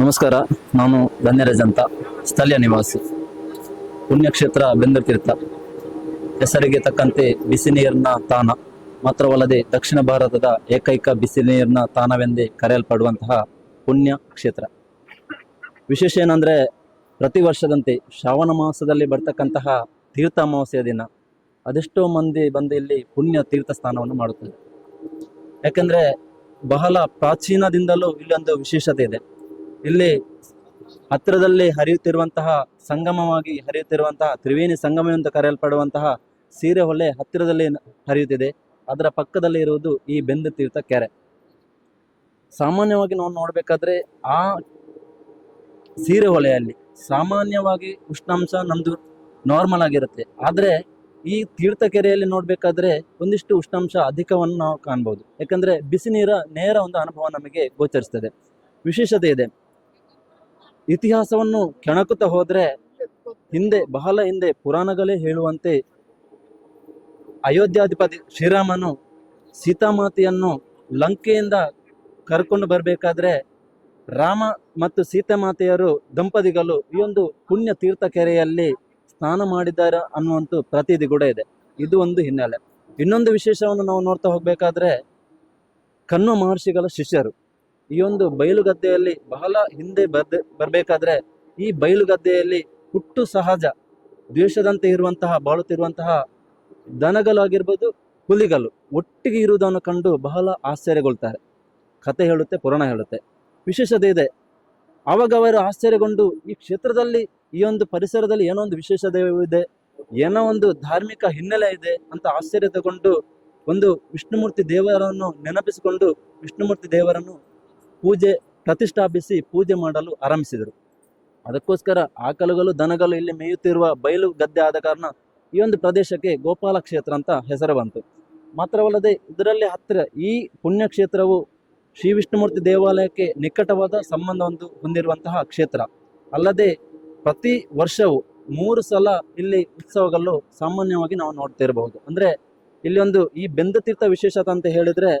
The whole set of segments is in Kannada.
ನಮಸ್ಕಾರ, ನಾನು ಧನ್ಯರಾಜ್ ಅಂತ, ಸ್ಥಳೀಯ ನಿವಾಸಿ. ಪುಣ್ಯಕ್ಷೇತ್ರ ಬೆಂದರ್ತೀರ್ಥ ಹೆಸರಿಗೆ ತಕ್ಕಂತೆ ಬಿಸಿ ನೀರಿನ ತಾಣ, ಮಾತ್ರವಲ್ಲದೆ ದಕ್ಷಿಣ ಭಾರತದ ಏಕೈಕ ಬಿಸಿ ನೀರಿನ ತಾಣವೆಂದೇ ಕರೆಯಲ್ಪಡುವಂತಹ ಪುಣ್ಯ ಕ್ಷೇತ್ರ ವಿಶೇಷ ಏನಂದ್ರೆ, ಪ್ರತಿ ವರ್ಷದಂತೆ ಶ್ರಾವಣ ಮಾಸದಲ್ಲಿ ಬರ್ತಕ್ಕಂತಹ ತೀರ್ಥ ಅಮಾವಾಸ್ಯ ದಿನ. ಅದೆಷ್ಟೋ ಮಂದಿ ಬಂದು ಇಲ್ಲಿ ಪುಣ್ಯ ತೀರ್ಥ ಸ್ಥಾನವನ್ನು ಮಾಡುತ್ತದೆ ಯಾಕಂದ್ರೆ, ಬಹಳ ಪ್ರಾಚೀನದಿಂದಲೂ ಇಲ್ಲೊಂದು ವಿಶೇಷತೆ ಇದೆ. ಇಲ್ಲಿ ಹತ್ತಿರದಲ್ಲಿ ಹರಿಯುತ್ತಿರುವಂತಹ ಸಂಗಮವಾಗಿ ಹರಿಯುತ್ತಿರುವಂತಹ ತ್ರಿವೇಣಿ ಸಂಗಮ ಎಂದು ಕರೆಯಲ್ಪಡುವಂತಹ ಸೀರೆ ಹೊಳೆ ಹತ್ತಿರದಲ್ಲಿ ಹರಿಯುತ್ತಿದೆ. ಅದರ ಪಕ್ಕದಲ್ಲಿ ಇರುವುದು ಈ ಬೆಂದು ತೀರ್ಥ ಕೆರೆ. ಸಾಮಾನ್ಯವಾಗಿ ನಾವು ನೋಡಬೇಕಾದ್ರೆ ಆ ಸೀರೆ ಹೊಳೆಯಲ್ಲಿ ಸಾಮಾನ್ಯವಾಗಿ ಉಷ್ಣಾಂಶ ನಮ್ದು ನಾರ್ಮಲ್ ಆಗಿರುತ್ತೆ. ಆದರೆ ಈ ತೀರ್ಥ ಕೆರೆಯಲ್ಲಿ ನೋಡಬೇಕಾದ್ರೆ ಒಂದಿಷ್ಟು ಉಷ್ಣಾಂಶ ಅಧಿಕವನ್ನು ನಾವು ಕಾಣ್ಬೋದು. ಯಾಕಂದ್ರೆ ಬಿಸಿ ನೀರ ನೇರ ಒಂದು ಅನುಭವ ನಮಗೆ ಗೋಚರಿಸ್ತದೆ. ವಿಶೇಷತೆ ಇದೆ. ಇತಿಹಾಸವನ್ನು ಕೆಣಕುತ್ತಾ ಹೋದ್ರೆ ಹಿಂದೆ, ಬಹಳ ಹಿಂದೆ ಪುರಾಣಗಳೇ ಹೇಳುವಂತೆ ಅಯೋಧ್ಯಾಧಿಪತಿ ಶ್ರೀರಾಮನು ಸೀತಾಮಾತೆಯನ್ನು ಲಂಕೆಯಿಂದ ಕರ್ಕೊಂಡು ಬರಬೇಕಾದ್ರೆ ರಾಮ ಮತ್ತು ಸೀತಾಮಾತೆಯರು ದಂಪತಿಗಳು ಈ ಒಂದು ಪುಣ್ಯ ತೀರ್ಥ ಕೆರೆಯಲ್ಲಿ ಸ್ನಾನ ಮಾಡಿದ್ದಾರೆ ಅನ್ನುವಂಥ ಪ್ರತೀತಿ ಕೂಡ ಇದೆ. ಇದು ಒಂದು ಹಿನ್ನೆಲೆ. ಇನ್ನೊಂದು ವಿಶೇಷವನ್ನು ನಾವು ನೋಡ್ತಾ ಹೋಗ್ಬೇಕಾದ್ರೆ ಕನ್ನು ಮಹರ್ಷಿಗಳ ಶಿಷ್ಯರು. ಈ ಒಂದು ಬಯಲುಗದ್ದೆಯಲ್ಲಿ ಬಹಳ ಹಿಂದೆ ಬರ್ದೆ, ಬರ್ಬೇಕಾದ್ರೆ ಈ ಬಯಲುಗದ್ದೆಯಲ್ಲಿ ಹುಟ್ಟು ಸಹಜ ದ್ವೇಷದಂತೆ ಇರುವಂತಹ, ಬಾಳುತ್ತಿರುವಂತಹ ದನಗಲಾಗಿರ್ಬೋದು ಹುಲಿಗಲು ಒಟ್ಟಿಗೆ ಇರುವುದನ್ನು ಕಂಡು ಬಹಳ ಆಶ್ಚರ್ಯಗೊಳ್ತಾರೆ. ಕತೆ ಹೇಳುತ್ತೆ, ಪುರಾಣ ಹೇಳುತ್ತೆ. ವಿಶೇಷತೆ ಇದೆ ಆವಾಗ ಅವರು ಆಶ್ಚರ್ಯಗೊಂಡು ಈ ಕ್ಷೇತ್ರದಲ್ಲಿ ಈ ಒಂದು ಪರಿಸರದಲ್ಲಿ ಏನೋ ಒಂದು ವಿಶೇಷತೆ ಇದೆ, ಏನೋ ಒಂದು ಧಾರ್ಮಿಕ ಹಿನ್ನೆಲೆ ಇದೆ ಅಂತ ಆಶ್ಚರ್ಯ ತಗೊಂಡು ಒಂದು ವಿಷ್ಣುಮೂರ್ತಿ ದೇವರನ್ನು ನೆನಪಿಸಿಕೊಂಡು ವಿಷ್ಣುಮೂರ್ತಿ ದೇವರನ್ನು ಪೂಜೆ ಪ್ರತಿಷ್ಠಾಪಿಸಿ ಪೂಜೆ ಮಾಡಲು ಆರಂಭಿಸಿದರು. ಅದಕ್ಕೋಸ್ಕರ ಆಕಲುಗಳು ದನಗಳು ಇಲ್ಲಿ ಮೇಯುತ್ತಿರುವ ಬಯಲು ಗದ್ದೆ ಆದ ಕಾರಣ ಈ ಒಂದು ಪ್ರದೇಶಕ್ಕೆ ಗೋಪಾಲ ಕ್ಷೇತ್ರ ಅಂತ ಹೆಸರು ಬಂತು. ಮಾತ್ರವಲ್ಲದೆ ಇದರಲ್ಲಿ ಹತ್ತಿರ ಈ ಪುಣ್ಯಕ್ಷೇತ್ರವು ಶ್ರೀ ವಿಷ್ಣುಮೂರ್ತಿ ದೇವಾಲಯಕ್ಕೆ ನಿಕಟವಾದ ಸಂಬಂಧವನ್ನು ಹೊಂದಿರುವಂತಹ ಕ್ಷೇತ್ರ. ಅಲ್ಲದೆ ಪ್ರತಿ ವರ್ಷವೂ ಮೂರು ಸಲ ಇಲ್ಲಿ ಉತ್ಸವಗಳು ಸಾಮಾನ್ಯವಾಗಿ ನಾವು ನೋಡ್ತಿರಬಹುದು ಅಂದ್ರೆ ಇಲ್ಲಿ ಒಂದು ಈ ಬೆಂದತೀರ್ಥ ವಿಶೇಷತೆ ಅಂತ ಹೇಳಿದ್ರೆ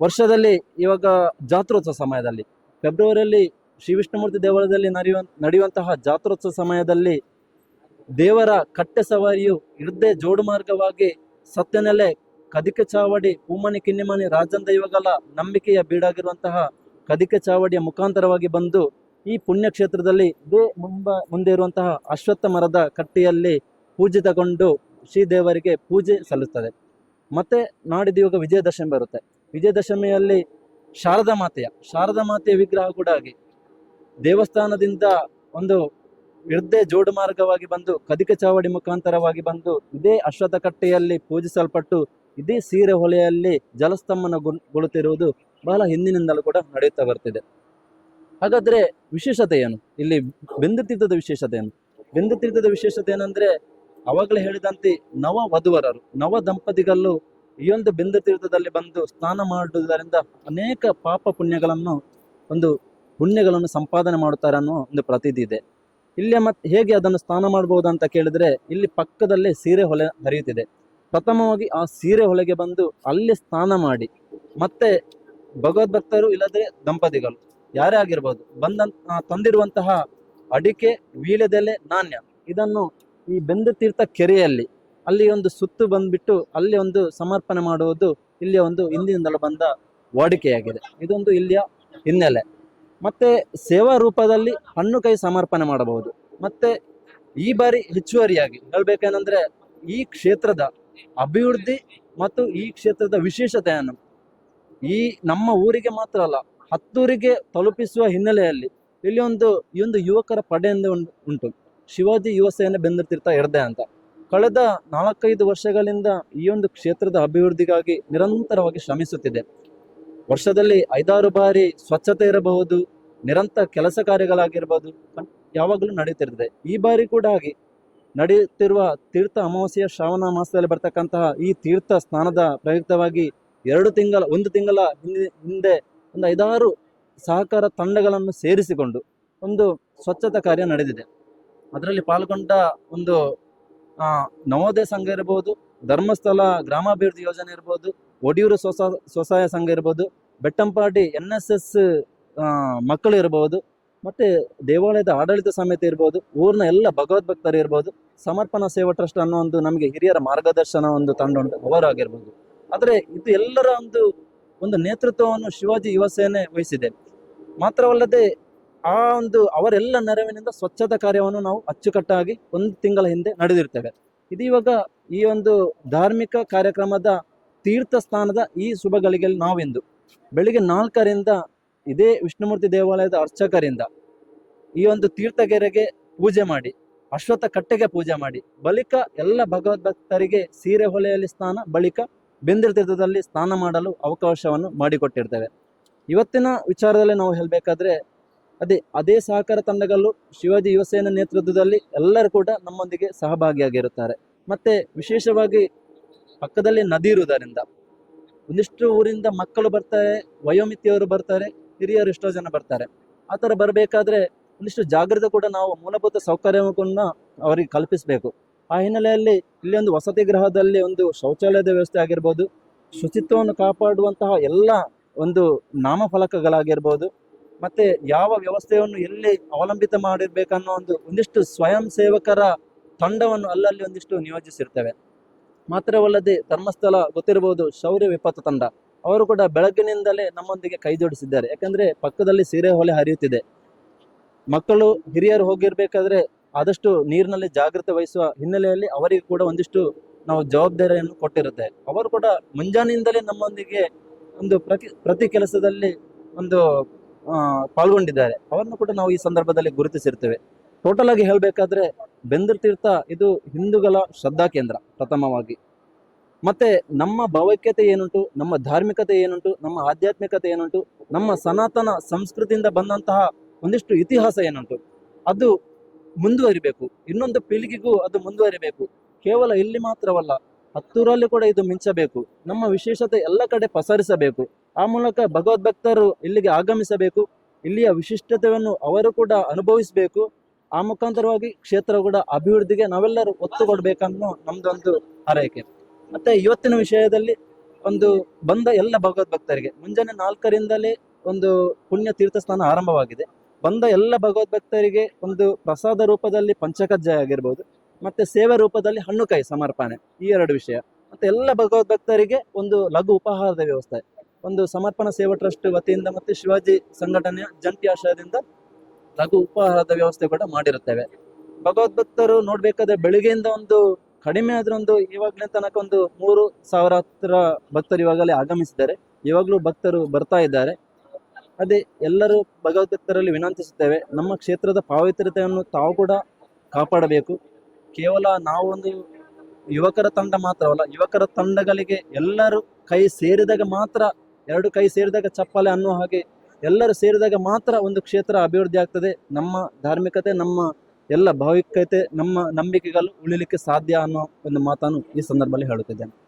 ವರ್ಷದಲ್ಲಿ ಇವಾಗ ಜಾತ್ರೋತ್ಸವ ಸಮಯದಲ್ಲಿ, ಫೆಬ್ರವರಿಯಲ್ಲಿ ಶ್ರೀ ವಿಷ್ಣುಮೂರ್ತಿ ದೇವಾಲಯದಲ್ಲಿ ನಡೆಯುವ, ನಡೆಯುವಂತಹ ಜಾತ್ರೋತ್ಸವ ಸಮಯದಲ್ಲಿ ದೇವರ ಕಟ್ಟೆ ಸವಾರಿಯು ಇರದೆ ಜೋಡು ಮಾರ್ಗವಾಗಿ ಸತ್ಯನೆಲೆ ಕದಿಕೆ ಚಾವಡಿ, ಪೂಮಣಿ ಕಿನ್ನಿಮಣಿ, ರಾಜನ್ ದೈವಗಳ ನಂಬಿಕೆಯ ಬೀಡಾಗಿರುವಂತಹ ಕದಿಕೆ ಚಾವಡಿಯ ಮುಖಾಂತರವಾಗಿ ಬಂದು ಈ ಪುಣ್ಯಕ್ಷೇತ್ರದಲ್ಲಿ ಇದೇ ಮುಂಬ, ಮುಂದೆ ಇರುವಂತಹ ಅಶ್ವತ್ಥ ಮರದ ಕಟ್ಟೆಯಲ್ಲಿ ಪೂಜಿತಗೊಂಡು ಶ್ರೀದೇವರಿಗೆ ಪೂಜೆ ಸಲ್ಲುತ್ತದೆ. ಮತ್ತೆ ನಾಡಿದ್ದು ಇವಾಗ ವಿಜಯದಶಮಿ ಬರುತ್ತೆ. ವಿಜಯದಶಮಿಯಲ್ಲಿ ಶಾರದಾ ಮಾತೆಯ ಶಾರದಾ ಮಾತೆಯ ವಿಗ್ರಹ ಕೂಡ ಆಗಿ ದೇವಸ್ಥಾನದಿಂದ ಒಂದು ಇರ್ದೆ ಜೋಡು ಮಾರ್ಗವಾಗಿ ಬಂದು, ಕದಿಕ ಚಾವಡಿ ಮುಖಾಂತರವಾಗಿ ಬಂದು, ಇದೇ ಅಶ್ವಥಕಟ್ಟೆಯಲ್ಲಿ ಪೂಜಿಸಲ್ಪಟ್ಟು, ಇದೇ ಸೀರೆ ಹೊಲೆಯಲ್ಲಿ ಜಲಸ್ತಂಭನ ಗೊಳ್ಳುತ್ತಿರುವುದು ಬಹಳ ಹಿಂದಿನಿಂದಲೂ ಕೂಡ ನಡೆಯುತ್ತಾ ಬರ್ತಿದೆ. ಹಾಗಾದ್ರೆ ವಿಶೇಷತೆ ಏನು? ಇಲ್ಲಿ ಬೆಂದು ತೀರ್ಥದ ವಿಶೇಷತೆ ಏನು? ಬೆಂದು ತೀರ್ಥದ ವಿಶೇಷತೆ ಏನಂದ್ರೆ, ಅವಾಗಲೇ ಹೇಳಿದಂತೆ ನವ ವಧುವರರು, ನವ ದಂಪತಿಗಳು ಈ ಒಂದು ಬಿಂದು ತೀರ್ಥದಲ್ಲಿ ಬಂದು ಸ್ನಾನ ಮಾಡುವುದರಿಂದ ಅನೇಕ ಪಾಪ ಪುಣ್ಯಗಳನ್ನು, ಒಂದು ಪುಣ್ಯಗಳನ್ನು ಸಂಪಾದನೆ ಮಾಡುತ್ತಾರೆ ಅನ್ನೋ ಒಂದು ಪ್ರತೀತಿ ಇದೆ. ಇಲ್ಲಿ ಮತ್ತೆ ಹೇಗೆ ಅದನ್ನು ಸ್ನಾನ ಮಾಡಬಹುದು ಅಂತ ಕೇಳಿದ್ರೆ, ಇಲ್ಲಿ ಪಕ್ಕದಲ್ಲೇ ಸೀರೆ ಹೊಲೆ ಹರಿಯುತ್ತಿದೆ. ಪ್ರಥಮವಾಗಿ ಆ ಸೀರೆ ಹೊಳೆಗೆ ಬಂದು ಅಲ್ಲಿ ಸ್ನಾನ ಮಾಡಿ, ಮತ್ತೆ ಭಗವದ್ಭಕ್ತರು ಇಲ್ಲದ್ರೆ ದಂಪತಿಗಳು, ಯಾರೇ ಆಗಿರ್ಬೋದು, ಬಂದ ತಂದಿರುವಂತಹ ಅಡಿಕೆ, ವೀಳ್ಯದೆಲೆ, ನಾಣ್ಯ, ಇದನ್ನು ಈ ಬೆಂದು ತೀರ್ಥ ಕೆರೆಯಲ್ಲಿ ಅಲ್ಲಿ ಒಂದು ಸುತ್ತು ಬಂದ್ಬಿಟ್ಟು ಅಲ್ಲಿ ಒಂದು ಸಮರ್ಪಣೆ ಮಾಡುವುದು ಇಲ್ಲಿಯ ಒಂದು ಹಿಂದಿನಿಂದಲೂ ಬಂದ ವಾಡಿಕೆಯಾಗಿದೆ. ಇದೊಂದು ಇಲ್ಲಿಯ ಹಿನ್ನೆಲೆ. ಮತ್ತೆ ಸೇವಾ ರೂಪದಲ್ಲಿ ಹಣ್ಣು ಕೈ ಸಮರ್ಪಣೆ ಮಾಡಬಹುದು. ಮತ್ತೆ ಈ ಬಾರಿ ಹೆಚ್ಚುವರಿಯಾಗಿ ಹೇಳ್ಬೇಕೇನಂದ್ರೆ ಈ ಕ್ಷೇತ್ರದ ಅಭಿವೃದ್ಧಿ ಮತ್ತು ಈ ಕ್ಷೇತ್ರದ ವಿಶೇಷತೆಯನ್ನು ಈ ನಮ್ಮ ಊರಿಗೆ ಮಾತ್ರ ಅಲ್ಲ, ಹತ್ತೂರಿಗೆ ತಲುಪಿಸುವ ಹಿನ್ನೆಲೆಯಲ್ಲಿ ಇಲ್ಲಿ ಒಂದು ಈ ಒಂದು ಯುವಕರ ಪಡೆಯಿಂದ ಎಂದು ಉಂಟು. ಶಿವಾಜಿ ಯುವ ಸೇನೆ ಬೆಂದಿರ್ತಿರ್ತಾ ಇರದೆ ಅಂತ. ಕಳೆದ ನಾಲ್ಕೈದು ವರ್ಷಗಳಿಂದ ಈ ಒಂದು ಕ್ಷೇತ್ರದ ಅಭಿವೃದ್ಧಿಗಾಗಿ ನಿರಂತರವಾಗಿ ಶ್ರಮಿಸುತ್ತಿದೆ. ವರ್ಷದಲ್ಲಿ ಐದಾರು ಬಾರಿ ಸ್ವಚ್ಛತೆ ಇರಬಹುದು, ನಿರಂತರ ಕೆಲಸ ಕಾರ್ಯಗಳಾಗಿರ್ಬೋದು ಯಾವಾಗಲೂ ನಡೆಯುತ್ತಿರುತ್ತದೆ ಈ ಬಾರಿ ಕೂಡ ಆಗಿ ನಡೆಯುತ್ತಿರುವ ತೀರ್ಥ ಅಮಾವಾಸ್ಯೆಯ ಶ್ರಾವಣ ಮಾಸದಲ್ಲಿ ಬರ್ತಕ್ಕಂತಹ ಈ ತೀರ್ಥ ಸ್ನಾನದ ಪ್ರಯುಕ್ತವಾಗಿ ಎರಡು ತಿಂಗಳ, ಒಂದು ತಿಂಗಳ ಹಿಂದೆ ಒಂದು ಐದಾರು ಸಹಕಾರ ತಂಡಗಳನ್ನು ಸೇರಿಸಿಕೊಂಡು ಒಂದು ಸ್ವಚ್ಛತಾ ಕಾರ್ಯ ನಡೆದಿದೆ. ಅದರಲ್ಲಿ ಪಾಲ್ಗೊಂಡ ಒಂದು ನವೋದಯ ಸಂಘ ಇರಬಹುದು ಧರ್ಮಸ್ಥಳ ಗ್ರಾಮಾಭಿವೃದ್ಧಿ ಯೋಜನೆ ಇರ್ಬೋದು, ಒಡಿಯೂರು ಸ್ವಸ, ಸ್ವಸಹಾಯ ಸಂಘ ಇರ್ಬೋದು, ಬೆಟ್ಟಂಪಾಡಿ ಎನ್ ಎಸ್ ಎಸ್ ಮಕ್ಕಳು ಇರಬಹುದು ಮತ್ತೆ ದೇವಾಲಯದ ಆಡಳಿತ ಸಮಿತಿ ಇರ್ಬೋದು, ಊರಿನ ಎಲ್ಲ ಭಗವದ್ಭಕ್ತರು ಇರ್ಬೋದು, ಸಮರ್ಪಣಾ ಸೇವಾ ಟ್ರಸ್ಟ್ ಅನ್ನೋ ಒಂದು ನಮಗೆ ಹಿರಿಯರ ಮಾರ್ಗದರ್ಶನ ಒಂದು ತಂಡ ಉಂಟು ಅವರಾಗಿರ್ಬೋದು ಆದರೆ ಇದು ಎಲ್ಲರ ಒಂದು ಒಂದು ನೇತೃತ್ವವನ್ನು ಶಿವಾಜಿ ಯುವ ಸೇನೆ ವಹಿಸಿದೆ. ಮಾತ್ರವಲ್ಲದೆ ಆ ಒಂದು ಅವರೆಲ್ಲ ನೆರವಿನಿಂದ ಸ್ವಚ್ಛತಾ ಕಾರ್ಯವನ್ನು ನಾವು ಅಚ್ಚುಕಟ್ಟಾಗಿ ಒಂದು ತಿಂಗಳ ಹಿಂದೆ ನಡೆದಿರ್ತೇವೆ. ಇದು ಇವಾಗ ಈ ಒಂದು ಧಾರ್ಮಿಕ ಕಾರ್ಯಕ್ರಮದ ತೀರ್ಥ ಸ್ಥಾನದ ಈ ಶುಭ ನಾವೆಂದು. ಬೆಳಿಗ್ಗೆ ನಾಲ್ಕರಿಂದ ಇದೇ ವಿಷ್ಣುಮೂರ್ತಿ ದೇವಾಲಯದ ಅರ್ಚಕರಿಂದ ಈ ಒಂದು ತೀರ್ಥಗೆರೆಗೆ ಪೂಜೆ ಮಾಡಿ, ಅಶ್ವತ್ಥ ಕಟ್ಟೆಗೆ ಪೂಜೆ ಮಾಡಿ, ಬಳಿಕ ಎಲ್ಲ ಭಗವದ್ಭಕ್ತರಿಗೆ ಸೀರೆ ಹೊಲೆಯಲ್ಲಿ ಸ್ನಾನ, ಬಳಿಕ ಬೆಂದಿರ ತೀರ್ಥದಲ್ಲಿ ಸ್ನಾನ ಮಾಡಲು ಅವಕಾಶವನ್ನು ಮಾಡಿಕೊಟ್ಟಿರ್ತೇವೆ. ಇವತ್ತಿನ ವಿಚಾರದಲ್ಲಿ ನಾವು ಹೇಳಬೇಕಾದ್ರೆ ಅದೇ ಅದೇ ಸಹಕಾರ ತಂಡಗಳು ಶಿವಾಜಿ ಯುವಸೇನೆ ನೇತೃತ್ವದಲ್ಲಿ ಎಲ್ಲರೂ ಕೂಡ ನಮ್ಮೊಂದಿಗೆ ಸಹಭಾಗಿಯಾಗಿರುತ್ತಾರೆ. ಮತ್ತೆ ವಿಶೇಷವಾಗಿ ಪಕ್ಕದಲ್ಲಿ ನದಿ ಇರುವುದರಿಂದ ಒಂದಿಷ್ಟು ಊರಿಂದ ಮಕ್ಕಳು ಬರ್ತಾರೆ, ವಯೋಮಿತಿಯವರು ಬರ್ತಾರೆ, ಹಿರಿಯರು ಎಷ್ಟೋ ಜನ ಬರ್ತಾರೆ. ಆ ಥರ ಬರಬೇಕಾದ್ರೆ ಒಂದಿಷ್ಟು ಜಾಗೃತ ಕೂಡ ನಾವು ಮೂಲಭೂತ ಸೌಕರ್ಯವನ್ನು ಅವರಿಗೆ ಕಲ್ಪಿಸಬೇಕು. ಆ ಹಿನ್ನೆಲೆಯಲ್ಲಿ ಇಲ್ಲಿ ಒಂದು ವಸತಿ ಗೃಹದಲ್ಲಿ ಒಂದು ಶೌಚಾಲಯದ ವ್ಯವಸ್ಥೆ ಆಗಿರ್ಬೋದು, ಶುಚಿತ್ವವನ್ನು ಕಾಪಾಡುವಂತಹ ಎಲ್ಲ ಒಂದು ನಾಮಫಲಕಗಳಾಗಿರ್ಬೋದು ಮತ್ತೆ ಯಾವ ವ್ಯವಸ್ಥೆಯನ್ನು ಎಲ್ಲಿ ಅವಲಂಬಿತ ಮಾಡಿರ್ಬೇಕನ್ನೋ ಒಂದು ಒಂದಿಷ್ಟು ಸ್ವಯಂ ಸೇವಕರ ತಂಡವನ್ನು ಅಲ್ಲಲ್ಲಿ ಒಂದಿಷ್ಟು ನಿಯೋಜಿಸಿರ್ತೇವೆ. ಮಾತ್ರವಲ್ಲದೆ ಧರ್ಮಸ್ಥಳ ಗೊತ್ತಿರಬಹುದು ಶೌರ್ಯ ವಿಪತ್ತು ತಂಡ. ಅವರು ಕೂಡ ಬೆಳಗ್ಗಿನಿಂದಲೇ ನಮ್ಮೊಂದಿಗೆ ಕೈ ಜೋಡಿಸಿದ್ದಾರೆ. ಯಾಕಂದ್ರೆ ಪಕ್ಕದಲ್ಲಿ ಸೀರೆ ಹೊಲೆ ಹರಿಯುತ್ತಿದೆ. ಮಕ್ಕಳು, ಹಿರಿಯರು ಹೋಗಿರ್ಬೇಕಾದ್ರೆ ಆದಷ್ಟು ನೀರಿನಲ್ಲಿ ಜಾಗೃತೆ ವಹಿಸುವ ಹಿನ್ನೆಲೆಯಲ್ಲಿ ಅವರಿಗೆ ಕೂಡ ಒಂದಿಷ್ಟು ನಾವು ಜವಾಬ್ದಾರಿಯನ್ನು ಕೊಟ್ಟಿರುತ್ತೆ. ಅವರು ಕೂಡ ಮುಂಜಾನೆಯಿಂದಲೇ ನಮ್ಮೊಂದಿಗೆ ಒಂದು ಪ್ರತಿ ಪ್ರತಿ ಕೆಲಸದಲ್ಲಿ ಒಂದು ಪಾಲ್ಗೊಂಡಿದ್ದಾರೆ. ಅವರನ್ನು ಕೂಡ ನಾವು ಈ ಸಂದರ್ಭದಲ್ಲಿ ಗುರುತಿಸಿರ್ತೇವೆ ಟೋಟಲ್ ಆಗಿ ಹೇಳಬೇಕಾದ್ರೆ ಬೆಂದರ್ ತೀರ್ಥ ಇದು ಹಿಂದೂಗಳ ಶ್ರದ್ಧಾ ಕೇಂದ್ರ ಪ್ರಥಮವಾಗಿ. ಮತ್ತೆ ನಮ್ಮ ಭಾವೈಕ್ಯತೆ ಏನುಂಟು, ನಮ್ಮ ಧಾರ್ಮಿಕತೆ ಏನುಂಟು, ನಮ್ಮ ಆಧ್ಯಾತ್ಮಿಕತೆ ಏನುಂಟು, ನಮ್ಮ ಸನಾತನ ಸಂಸ್ಕೃತಿಯಿಂದ ಬಂದಂತಹ ಒಂದಿಷ್ಟು ಇತಿಹಾಸ ಏನುಂಟು, ಅದು ಮುಂದುವರಿಬೇಕು. ಇನ್ನೊಂದು ಪೀಳಿಗೆಗೂ ಅದು ಮುಂದುವರಿಬೇಕು. ಕೇವಲ ಇಲ್ಲಿ ಮಾತ್ರವಲ್ಲ, ಹತ್ತೂರಲ್ಲಿ ಕೂಡ ಇದು ಮಿಂಚಬೇಕು. ನಮ್ಮ ವಿಶೇಷತೆ ಎಲ್ಲ ಕಡೆ ಪಸರಿಸಬೇಕು. ಆ ಮೂಲಕ ಭಗವದ್ಭಕ್ತರು ಇಲ್ಲಿಗೆ ಆಗಮಿಸಬೇಕು. ಇಲ್ಲಿಯ ವಿಶಿಷ್ಟತೆಯನ್ನು ಅವರು ಕೂಡ ಅನುಭವಿಸಬೇಕು. ಆ ಮುಖಾಂತರವಾಗಿ ಕ್ಷೇತ್ರ ಕೂಡ ಅಭಿವೃದ್ಧಿಗೆ ನಾವೆಲ್ಲರೂ ಒತ್ತು ಕೊಡ್ಬೇಕನ್ನೋ ನಮ್ದೊಂದು ಹಾರೈಕೆ. ಮತ್ತೆ ಇವತ್ತಿನ ವಿಷಯದಲ್ಲಿ ಒಂದು ಬಂದ ಎಲ್ಲ ಭಗವದ್ಭಕ್ತರಿಗೆ, ಮುಂಜಾನೆ ನಾಲ್ಕರಿಂದಲೇ ಒಂದು ಪುಣ್ಯ ತೀರ್ಥಸ್ಥಾನ ಆರಂಭವಾಗಿದೆ. ಬಂದ ಎಲ್ಲ ಭಗವದ್ಭಕ್ತರಿಗೆ ಒಂದು ಪ್ರಸಾದ ರೂಪದಲ್ಲಿ ಪಂಚಕಜ್ಜಾಯ ಆಗಿರ್ಬೋದು, ಮತ್ತೆ ಸೇವೆ ರೂಪದಲ್ಲಿ ಹಣ್ಣುಕಾಯಿ ಸಮರ್ಪಣೆ, ಈ ಎರಡು ವಿಷಯ. ಮತ್ತೆ ಎಲ್ಲ ಭಗವದ್ಭಕ್ತರಿಗೆ ಒಂದು ಲಘು ಉಪಹಾರದ ವ್ಯವಸ್ಥೆ. ಒಂದು ಸಮರ್ಪಣಾ ಸೇವಾ ಟ್ರಸ್ಟ್ ವತಿಯಿಂದ ಮತ್ತೆ ಶಿವಾಜಿ ಸಂಘಟನೆಯ ಜಂಟಿ ಆಶ್ರಯದಿಂದ ಲಘು ಉಪಹಾರದ ವ್ಯವಸ್ಥೆ ಕೂಡ ಮಾಡಿರುತ್ತೇವೆ. ಭಗವದ್ಭಕ್ತರು ನೋಡ್ಬೇಕಾದ್ರೆ ಬೆಳಿಗ್ಗೆಯಿಂದ ಒಂದು ಕಡಿಮೆ ಆದ್ರೆ ಒಂದು ಇವಾಗ್ಲೇ ತನಕ ಒಂದು ಮೂರು ಸಾವಿರ ಹತ್ತಿರ ಭಕ್ತರು ಇವಾಗಲೇ ಆಗಮಿಸಿದ್ದಾರೆ. ಇವಾಗಲೂ ಭಕ್ತರು ಬರ್ತಾ ಇದ್ದಾರೆ. ಅದೇ ಎಲ್ಲರೂ ಭಗವದ್ಭಕ್ತರಲ್ಲಿ ವಿನಂತಿಸುತ್ತೇವೆ, ನಮ್ಮ ಕ್ಷೇತ್ರದ ಪಾವಿತ್ರ್ಯತೆಯನ್ನು ತಾವು ಕೂಡ ಕಾಪಾಡಬೇಕು. ಕೇವಲ ನಾವು ಒಂದು ಯುವಕರ ತಂಡ ಮಾತ್ರವಲ್ಲ, ಯುವಕರ ತಂಡಗಳಿಗೆ ಎಲ್ಲರೂ ಕೈ ಸೇರಿದಾಗ ಮಾತ್ರ ಎರಡು ಕೈ ಸೇರಿದಾಗ ಚಪ್ಪಲೆ ಅನ್ನುವ ಹಾಗೆ ಎಲ್ಲರೂ ಸೇರಿದಾಗ ಮಾತ್ರ ಒಂದು ಕ್ಷೇತ್ರ ಅಭಿವೃದ್ಧಿ ಆಗ್ತದೆ. ನಮ್ಮ ಧಾರ್ಮಿಕತೆ, ನಮ್ಮ ಎಲ್ಲ ಭಾವಿಕತೆ, ನಮ್ಮ ನಂಬಿಕೆಗಳು ಉಳಿಲಿಕ್ಕೆ ಸಾಧ್ಯ ಅನ್ನೋ ಒಂದು ಮಾತನ್ನು ಈ ಸಂದರ್ಭದಲ್ಲಿ ಹೇಳುತ್ತಿದ್ದೇನೆ.